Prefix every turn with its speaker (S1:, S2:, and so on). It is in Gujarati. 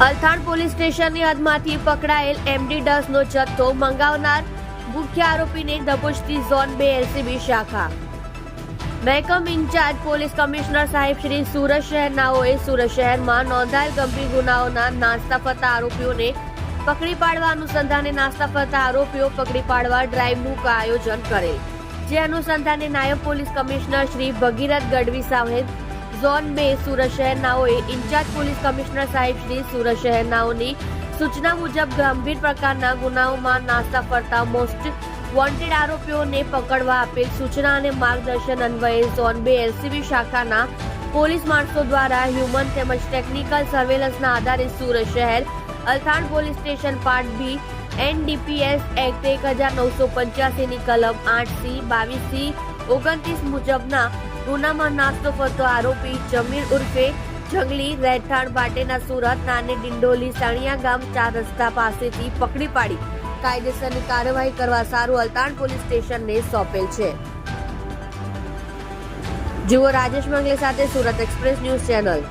S1: અલથાણ પોલીસ સ્ટેશનની હદમાંથી પકડાયેલ એમડી ડસનો જથ્થો મંગાવનાર મુખ્ય આરોપીને દબોચતી ઝોન બે એલસીબી શાખા. મહેકમ ઇન્ચાર્જ પોલીસ કમિશનર સાહેબ શ્રી સુરત શહેરનાઓએ સુરત શહેરમાં નોંધાયેલ ગંભીર ગુનાઓના નાસ્તા ફરતા આરોપીઓને પકડી પાડવા અનુસંધાને નાસ્તા ફરતા આરોપીઓ પકડી પાડવા ડ્રાઈવનું આયોજન કરેલ. જે અનુસંધાને નાયબ પોલીસ કમિશનર શ્રી ભગીરથ ગઢવી સાહેબ ઝોન બે સુરત શહેરનાઓએ ઇન્ચાર્જ પોલીસ કમિશનર સાહેબ શ્રી સુરત શહેરનાઓની સૂચના મુજબ ગંભીર પ્રકારના ગુનાઓમાં નાસ્તા ફરતા મોસ્ટ વોન્ટેડ આરોપીઓને પકડવા આપેલ સૂચના અને માર્ગદર્શન અન્વયે ઝોન બે એલસીબી શાખાના પોલીસ માણસો દ્વારા હ્યુમન તેમજ ટેકનિકલ સર્વેલન્સના આધારે સુરત શહેર Althan police station part B NDPS act એક હજાર નવસો પંચ્યાસીની કલમ આઠ સી બાવીસ સી ઓગણત્રીસ મુજબના ગુનામાં નાસ્તો ફરતો આરોપી જમીર ઉર્ફે જંગલી રહેઠાણ માટેના સુરત નાને ડિંડોલી સાણિયા ગામ ચાર રસ્તા પાસેથી પકડી પાડી. કાયદેસરની કાર્યવાહી કરવા સારું અલતાણ પોલીસ સ્ટેશનને સોંપેલ છે. જુઓ રાજેશ મંગલે સાથે સુરત એક્સપ્રેસ ન્યૂઝ ચેનલ.